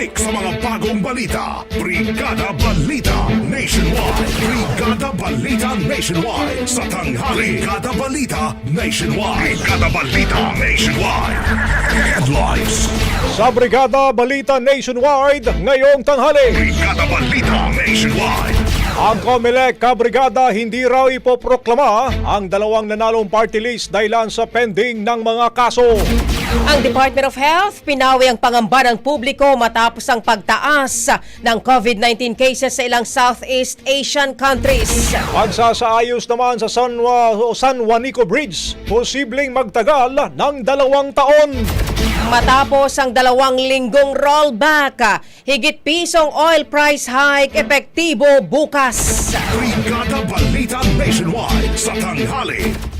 Siksik sa mga bagong balita. Brigada Balita Nationwide. Brigada Balita Nationwide. Sa tanghali. Brigada Balita Nationwide. Brigada Balita Nationwide. Headlines. Sa Brigada Balita Nationwide, ngayong tanghali. Brigada Balita Nationwide. Ang Comelec Kabrigada hindi raw ipoproklama ang dalawang nanalong party list dahilan sa pending ng mga kaso. Ang Department of Health pinawi ang pangamba ng publiko matapos ang pagtaas ng COVID-19 cases sa ilang Southeast Asian countries. Pagsasaayos naman sa San, Wa- San Juanico Bridge, posibleng magtagal ng dalawang taon. Matapos ang dalawang linggong rollback, higit pisong oil price hike epektibo bukas. Brigada Balita Nationwide. Sa tanghali.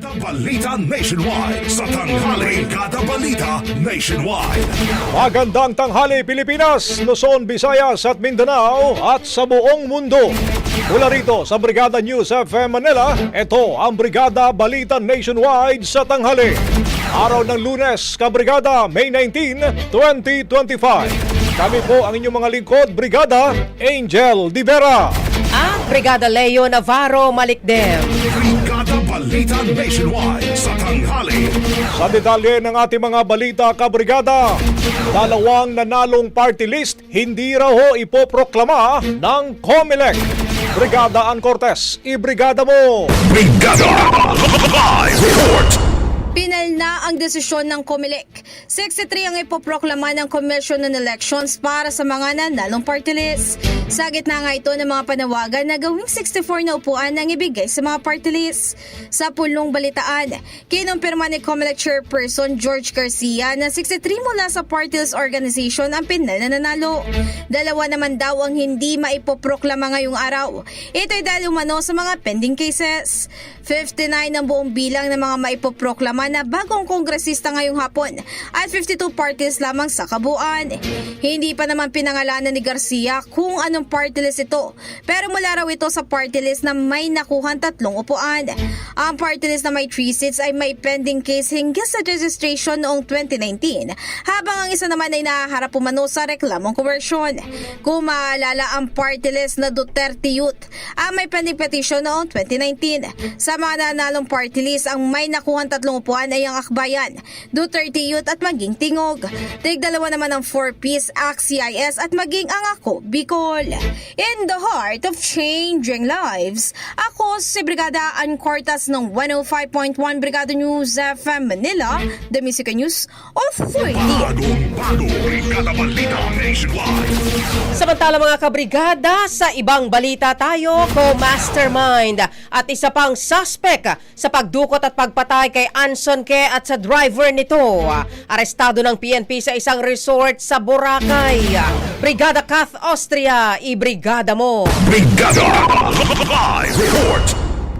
Balita Nationwide. Sa tanghali. Brigada Balita Nationwide. Magandang tanghali Pilipinas, Luzon, Visayas at Mindanao at sa buong mundo. Mula rito sa Brigada News FM Manila, ito ang Brigada Balita Nationwide sa tanghali. Araw ng lunes, Kabrigada, May 19, 2025. Kami po ang inyong mga lingkod, Brigada Angel Divera. At Brigada Leo Navarro Malikdem. Brigada Balita Nationwide. Sa tanghali. Sa detalye ng ating mga balita, Kabrigada, dalawang nanalong party list hindi raw ho ipoproklama ng COMELEC. Brigada Ann Cortez, ibrigada mo! Brigada Live Report. Pinal na ang desisyon ng COMELEC. 63 ang ipoproklama ng Commission on Elections para sa mga nanalong party list. Sa gitna nga ito ng mga panawagan na gawing 64 na upuan ang ibigay sa mga party list. Sa pulong balitaan, kinumpirma ni COMELEC Chairperson George Garcia na 63 mula sa party list organization ang pinal na nanalo. Dalawa naman daw ang hindi maipoproklama ngayong araw. Ito'y dahil umano sa mga pending cases. 59 ang buong bilang ng mga maipoproklama na bagong kongresista ngayong hapon at 52 parties lamang sa kabuuan. Hindi pa naman pinangalanan ni Garcia kung anong party list ito pero mula raw ito sa party list na may nakuhan tatlong upuan. Ang party list na may 3 seats ay may pending case hinggil sa registration noong 2019 habang ang isa naman ay nahaharap umano sa reklamong conversion. Kung maalala ang party list na Duterte Youth ang may pending petition noong 2019. Sa mga nanalong party list, ang may nakuhan tatlong upuan ay ang Akbayan, Duterte Youth at maging Tingog. Tig dalawa naman ang 4-piece ACT-CIS at maging ang Ako Bicol. In the heart of changing lives, ako si Brigada Ann Cortas ng 105.1 Brigada News FM Manila, The Music News Authority. Bago, Brigada Balita Nationwide. Samantala mga kabrigada, sa ibang balita tayo, co-mastermind at isa pang suspect sa pagdukot at pagpatay kay Anson Ke at sa driver nito. Arestado ng PNP sa isang resort sa Boracay. Brigada Kath Austria, ibrigada mo. Brigada Live Report.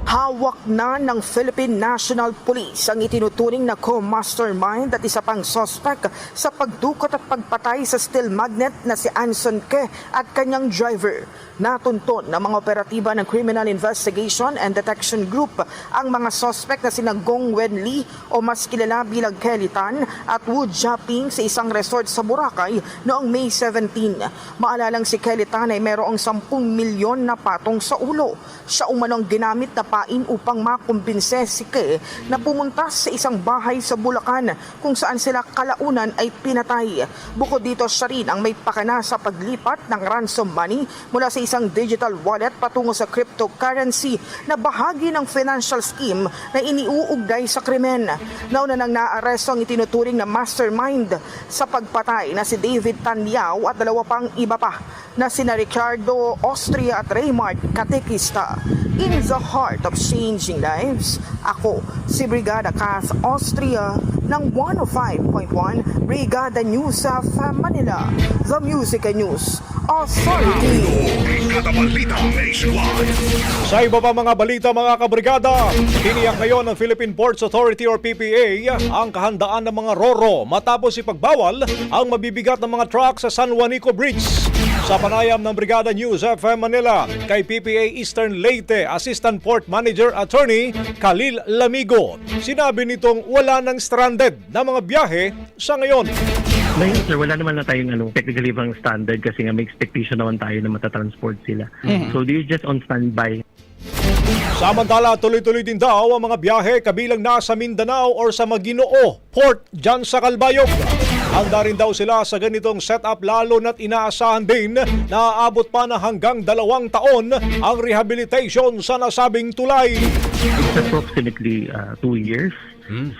Hawak na ng Philippine National Police ang itinuturing na co-mastermind at isa pang suspect sa pagdukot at pagpatay sa steel magnet na si Anson Ke at kanyang driver. Natunton ng mga operatiba ng Criminal Investigation and Detection Group ang mga suspect na sina Gong Wen Lee o mas kilala bilang Kelly Tan at Wu Jiaping sa isang resort sa Boracay noong May 17. Maalalang si Kelly Tan ay mayroong 10 milyon na patong sa ulo. Siya umanong ginamit na pain upang makumbinse si Ke na pumunta sa isang bahay sa Bulacan kung saan sila kalaunan ay pinatay. Bukod dito siya rin ang may pakana sa paglipat ng ransom money mula sa isang digital wallet patungo sa cryptocurrency na bahagi ng financial scheme na iniuugnay sa krimen. Nauna nang naaresto ang itinuturing na mastermind sa pagpatay na si David Tanyao at dalawa pang iba pa na sina Ricardo Austria at Raymart Katekista. In the heart of changing lives, ako si Brigada Cass Austria ng 105.1 Brigada News of Manila, The Music and News Authority. Sa iba pa mga balita mga kabrigada, tiniyak ngayon ng Philippine Ports Authority or PPA ang kahandaan ng mga roro matapos ipagbawal ang mabibigat ng mga truck sa San Juanico Bridge. Sa panayam ng Brigada News FM Manila kay PPA Eastern Leyte Assistant Port Manager Attorney Khalil Lamigo, sinabi nitong wala nang stranded na mga biyahe sa ngayon. Ngayon sir, wala naman na tayong ano, technically bang standard kasi nga may expectation naman tayo na matatransport sila. So they're just on standby. Samantala, tuloy-tuloy din daw ang mga biyahe kabilang nasa Mindanao or sa Maginoo Port dyan sa Calbayog. Handa rin daw sila sa ganitong setup lalo na't inaasahan din na aabot pa na hanggang dalawang taon ang rehabilitation sa nasabing tulay. It's approximately uh, two years.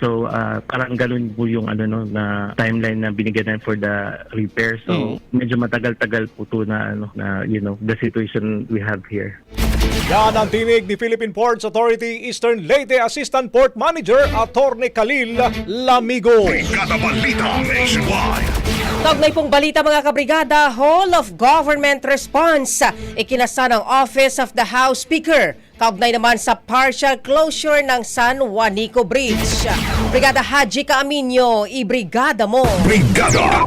So uh, parang ganun po yung ano no na timeline na binigyan natin for the repair. So medyo matagal-tagal po to na ano na you know the situation we have here. Yan ang tinig ni Philippine Ports Authority Eastern Leyte Assistant Port Manager Attorney Khalil Lamigo. Brigada Balita Nationwide. Pong balita mga kabrigada, Hall of Government Response ikinasa ng Office of the House Speaker. Kaugnay naman sa partial closure ng San Juanico Bridge. Brigada Haji Kaaminyo, ibrigada mo. Brigada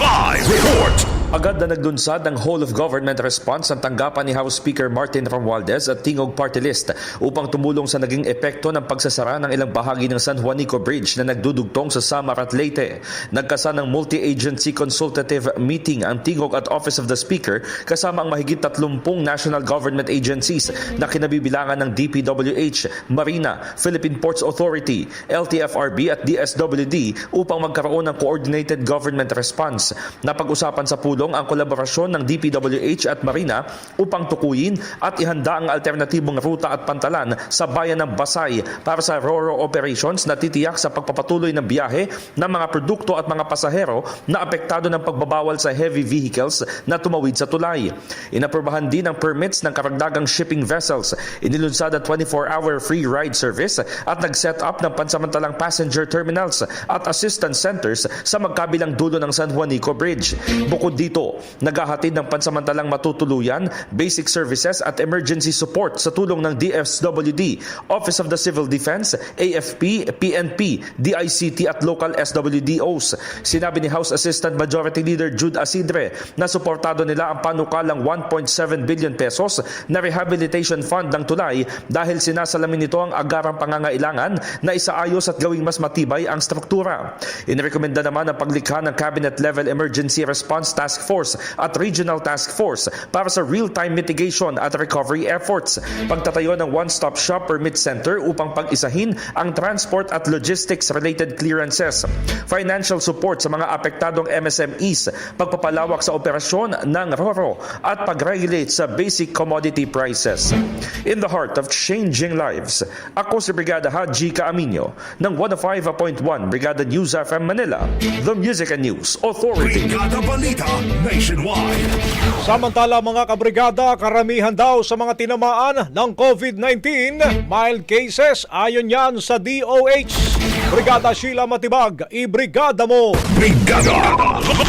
Live Report. Agad na nagdunsad ang whole of government response ang tanggapan ni House Speaker Martin Romualdez at Tingog Party List upang tumulong sa naging epekto ng pagsasara ng ilang bahagi ng San Juanico Bridge na nagdudugtong sa Samar at Leyte. Nagkasa ng multi-agency consultative meeting ang Tingog at Office of the Speaker kasama ang mahigit 30 national government agencies na kinabibilangan ng DPWH, Marina, Philippine Ports Authority, LTFRB at DSWD upang magkaroon ng coordinated government response. Napag-usapan sa pulong ang kolaborasyon ng DPWH at Marina upang tukuyin at ihanda ang alternatibong ruta at pantalan sa bayan ng Basay para sa RORO operations na titiyak sa pagpapatuloy ng biyahe ng mga produkto at mga pasahero na apektado ng pagbabawal sa heavy vehicles na tumawid sa tulay. Inaprobahan din ang permits ng karagdagang shipping vessels, inilunsad ang 24-hour free ride service at nag-set up ng pansamantalang passenger terminals at assistance centers sa magkabilang dulo ng San Juanico Bridge. Bukod dito, ito naghahatid ng pansamantalang matutuluyan, basic services at emergency support sa tulong ng DSWD, Office of the Civil Defense, AFP, PNP, DICT at local SWDOs. Sinabi ni House Assistant Majority Leader Jude Asidre na suportado nila ang panukalang 1.7 billion pesos na rehabilitation fund ng tulay dahil sinasalamin nito ang agarang pangangailangan na isaayos at gawing mas matibay ang struktura. Inirekomenda naman ang paglikha ng Cabinet Level Emergency Response Task Force at Regional Task Force para sa real-time mitigation at recovery efforts. Pagtatayo ng one-stop shop permit center upang pag-isahin ang transport at logistics related clearances. Financial support sa mga apektadong MSMEs, pagpapalawak sa operasyon ng RORO at pag-regulate sa basic commodity prices. In the heart of changing lives, ako si Brigada Haji Caaminio ng 105.1 Brigada News FM Manila, the Music and News Authority. Brigada Balita Nationwide. Samantala mga kabrigada, karamihan daw sa mga tinamaan ng COVID-19, mild cases ayon yan sa DOH. Brigada Sheila Matibag, i-brigada mo! Brigada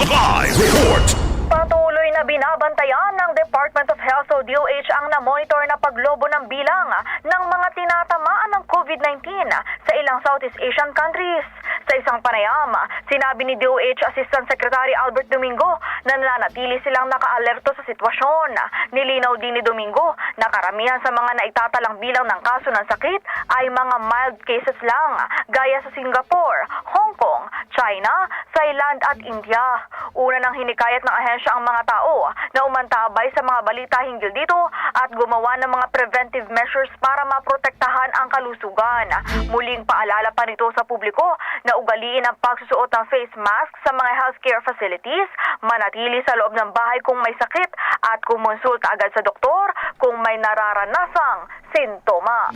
Live Report. Patuloy na binabantayan ng Department of Health o DOH ang na-monitor na paglobo ng bilang ng mga tinatamaan ng COVID-19 sa ilang Southeast Asian countries. Sa isang panayam, sinabi ni DOH Assistant Secretary Albert Domingo nananatili silang naka-alerto sa sitwasyon. Nilinaw din ni Domingo na karamihan sa mga naitatalang bilang ng kaso ng sakit ay mga mild cases lang, gaya sa Singapore, Hong Kong, China, Thailand at India. Una nang hinikayat ng ahensya ang mga tao na umantabay sa mga balita hinggil dito at gumawa ng mga preventive measures para maprotektahan ang kalusugan. Muling paalala pa nito sa publiko na ugaliin ang pagsusuot ng face mask sa mga healthcare facilities, manatili sa loob ng bahay kung may sakit at kumonsulta agad sa doktor kung may nararanasang sintoma.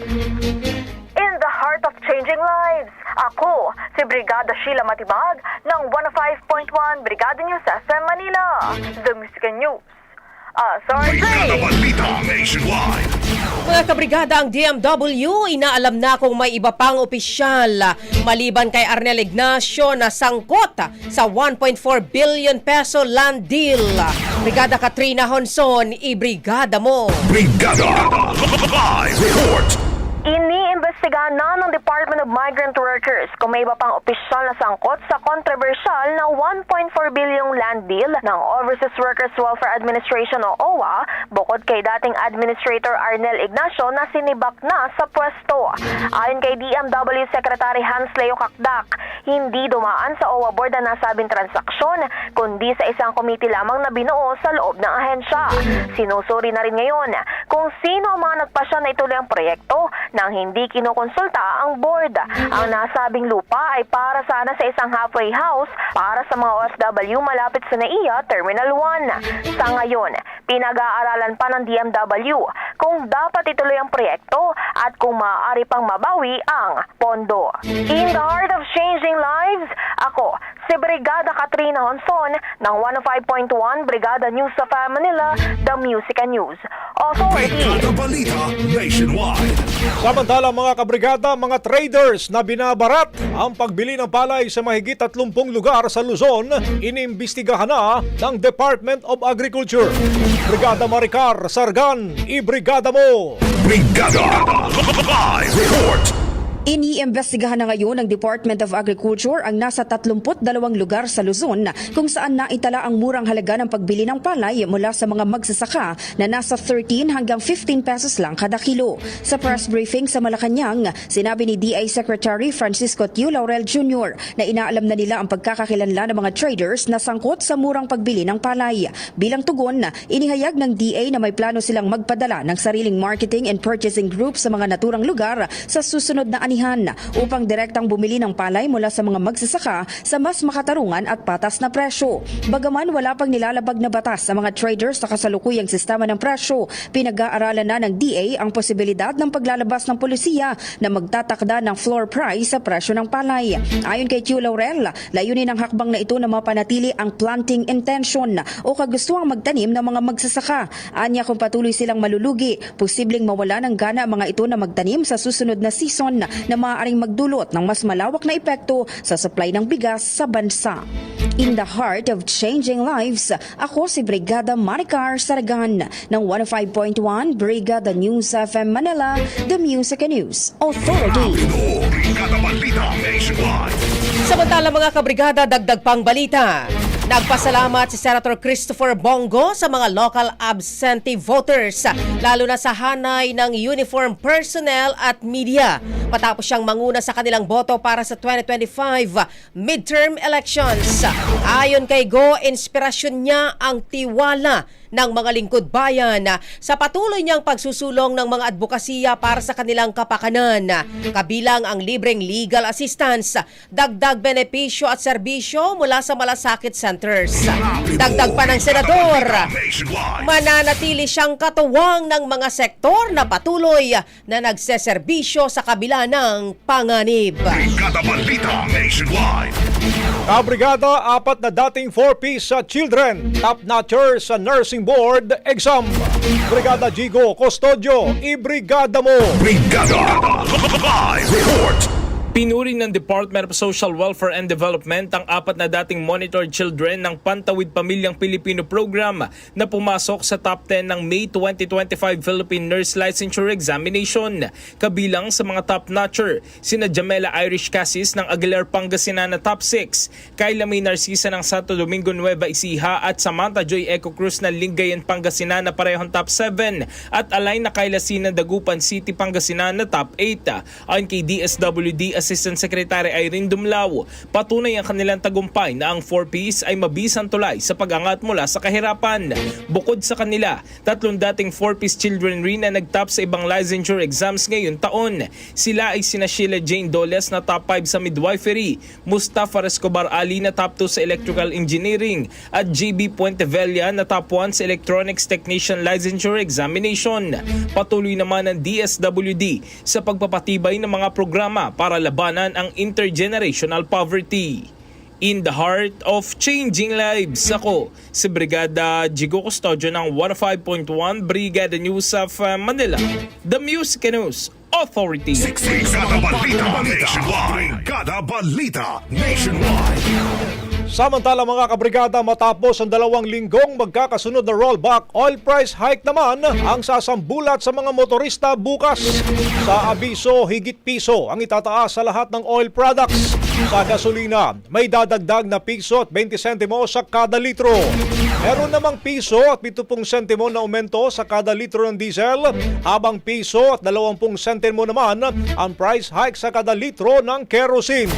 In the heart of changing lives, ako si Brigada Sheila Matibag ng 105.1 Brigada News FM Manila, The Music News. Brigada Authority! Balita Nationwide. Mga kabrigada, ang DMW, inaalam na kung may iba pang opisyal maliban kay Arnel Ignacio na sangkot sa 1.4 billion peso land deal. Brigada Katrina Honson, ibrigada mo. Brigada Live Report. Iniimbestigahan na ng Department of Migrant Workers kung may iba pang opisyal na sangkot sa kontrobersyal na 1.4 bilyong land deal ng Overseas Workers Welfare Administration o OWA bukod kay dating Administrator Arnel Ignacio na sinibak na sa pwesto. Ayon kay DMW Secretary Hans Leo Kakdak, hindi dumaan sa OWA board ang nasabing transaksyon kundi sa isang komite lamang na binuo sa loob ng ahensya. Sinusuri na rin ngayon kung sino ang mga nagpasya na ituloy ang proyekto nang hindi kinukonsulta ang board. Ang nasabing lupa ay para sana sa isang halfway house para sa mga OFW malapit sa NAIA Terminal 1. Sa ngayon, pinag-aaralan pa ng DMW kung dapat ituloy ang proyekto at kung maaari pang mabawi ang pondo. In the heart of changing lives, ako si Brigada Katrina Honson ng 105.1 Brigada News sa Manila, The Music News Authority. Balita. Samantala mga kabrigada, mga traders na binabarat ang pagbili ng palay sa mahigit 30 lugar sa Luzon, inimbestigahan na ng Department of Agriculture. Brigada Maricar, Sargan, ibrigada mo! Brigada Live Report. Iniimbestigahan na ngayon ng Department of Agriculture ang nasa 32 lugar sa Luzon kung saan naitala ang murang halaga ng pagbili ng palay mula sa mga magsasaka na nasa 13 hanggang 15 pesos lang kada kilo. Sa press briefing sa Malacanang, sinabi ni DA Secretary Francisco Tiu Laurel Jr. na inaalam na nila ang pagkakakilanlan ng mga traders na sangkot sa murang pagbili ng palay. Bilang tugon, inihayag ng DA na may plano silang magpadala ng sariling marketing and purchasing group sa mga naturang lugar sa susunod na anihan upang direktang bumili ng palay mula sa mga magsasaka sa mas makatarungan at patas na presyo. Bagaman wala pang nilalabag na batas sa mga traders sa kasalukuyang sistema ng presyo, pinag-aaralan na ng DA ang posibilidad ng paglalabas ng polisiya na magtatakda ng floor price sa presyo ng palay. Ayon kay Q. Laurel, layunin ng hakbang na ito na mapanatili ang planting intention o kagustuhang magtanim ng mga magsasaka. Anya kung patuloy silang malulugi, posibleng mawala ng gana ang mga ito na magtanim sa susunod na season na maaaring magdulot ng mas malawak na epekto sa supply ng bigas sa bansa. In the heart of changing lives, ako si Brigada Maricar Saragan ng 105.1 Brigada News FM Manila, The Music and News Authority. Brigada Balita Nationwide. Samantala mga kabrigada, dagdag pang balita. Nagpasalamat si Senator Christopher Bongo sa mga local absentee voters, lalo na sa hanay ng uniform personnel at media. Matapos siyang manguna sa kanilang boto para sa 2025 midterm elections. Ayon kay Go, inspirasyon niya ang tiwala ng mga lingkod bayan sa patuloy niyang pagsusulong ng mga advokasya para sa kanilang kapakanan. Kabilang ang libreng legal assistance, dagdag benepisyo at serbisyo mula sa malasakit centers. Dagdag pa ng senador, mananatili siyang katuwang ng mga sektor na patuloy na nagseserbisyo sa kabila ng panganib. Kabrigada, apat na dating 4-piece sa children, top notcher sa nursing board exam. Brigada Jigo Custodio, ibrigada mo! Brigada Live Report. Pinuri ng Department of Social Welfare and Development ang apat na dating monitored children ng Pantawid Pamilyang Pilipino Program na pumasok sa top 10 ng May 2025 Philippine Nurse Licensure Examination. Kabilang sa mga top notcher, sina Jamela Irish Cassis ng Aguilar Pangasinan na top 6, Kyla May Narcisa ng Santo Domingo Nueva Ecija at Samantha Joy Eco Cruz ng Lingayen Pangasinan na parehong top 7 at Alay na Kyla Sina Dagupan City Pangasinan na top 8. Ayon kay DSWD Assistant Secretary Irene Dumlao, patunay ang kanilang tagumpay na ang 4Ps ay mabisang tulay sa pag-angat mula sa kahirapan. Bukod sa kanila, tatlong dating 4Ps children rin na nagtap sa ibang licensure exams ngayon taon. Sila ay sina Sheila Jane Doles na top 5 sa midwifery, Mustafa Escobar Ali na top 2 sa electrical engineering, at JB Puentevella na top 1 sa electronics technician licensure examination. Patuloy naman ang DSWD sa pagpapatibay ng mga programa para labanan ang intergenerational poverty. In the heart of changing lives, ako si Brigada Jigo Custodio ng 105.1 Brigada News of uh, Manila, The Music News Authority. Brigada Balita Nationwide. Brigada Balita Nationwide. Samantala mga kabrigada matapos ang dalawang linggong magkakasunod na rollback oil price hike naman ang sasambulat sa mga motorista bukas. Sa abiso, higit piso ang itataas sa lahat ng oil products. Sa gasolina, may dadagdag na piso at 20 sentimo sa kada litro. Meron namang piso at 70 sentimo na aumento sa kada litro ng diesel, habang piso at 20 sentimo naman ang price hike sa kada litro ng kerosene.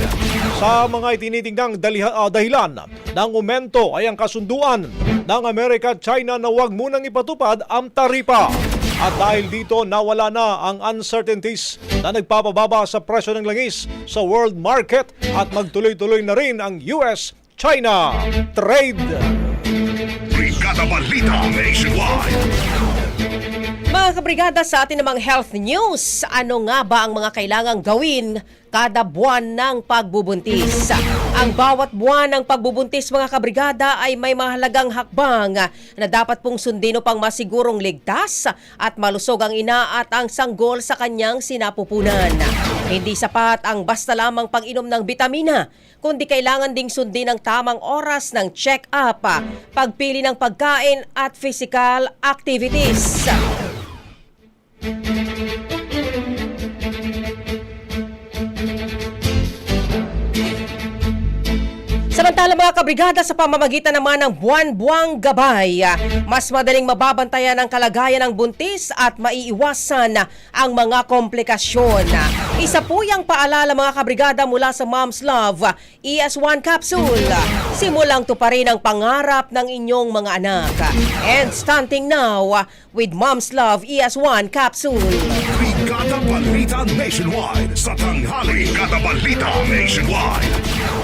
Sa mga itinitingnang daliha- ah, dahilan ng aumento ay ang kasunduan ng Amerika at China na huwag munang ipatupad ang taripa. At dahil dito nawala na ang uncertainties na nagpapababa sa presyo ng langis sa world market at magtuloy-tuloy na rin ang US-China trade. Brigada Balita Nationwide. Mga kabrigada sa atin namang health news, ano nga ba ang mga kailangang gawin kada buwan ng pagbubuntis? Ang bawat buwan ng pagbubuntis mga kabrigada ay may mahalagang hakbang na dapat pong sundin upang masigurong ligtas at malusog ang ina at ang sanggol sa kanyang sinapupunan. Hindi sapat ang basta lamang pag-inom ng bitamina, kundi kailangan ding sundin ang tamang oras ng check-up, pagpili ng pagkain at physical activities. thank you Samantala mga kabrigada sa pamamagitan naman ng buwan-buwang gabay, mas madaling mababantayan ang kalagayan ng buntis at maiiwasan ang mga komplikasyon. Isa po yung paalala mga kabrigada mula sa Mom's Love ES1 Capsule. Simulang tuparin ang pangarap ng inyong mga anak. And stunting now with Mom's Love ES1 Capsule. Brigada Balita Nationwide. Sa tanghali. Brigada Balita Nationwide.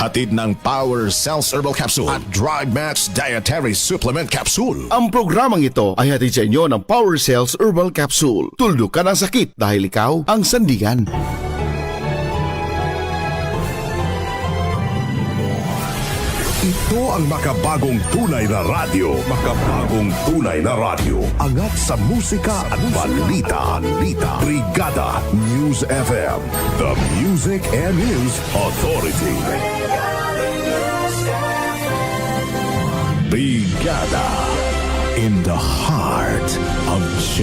Hatid ng Power Cells Herbal Capsule at Dry Match Dietary Supplement Capsule. Ang programang ito ay hatid sa inyo ng Power Cells Herbal Capsule. Tuldok ka ng sakit dahil ikaw ang sandigan. Ito ang makabagong tunay na radyo. Makabagong tunay na radyo. Angat sa musika at balita. balita. Brigada News FM. The Music and News Authority. Brigada. In the heart of change.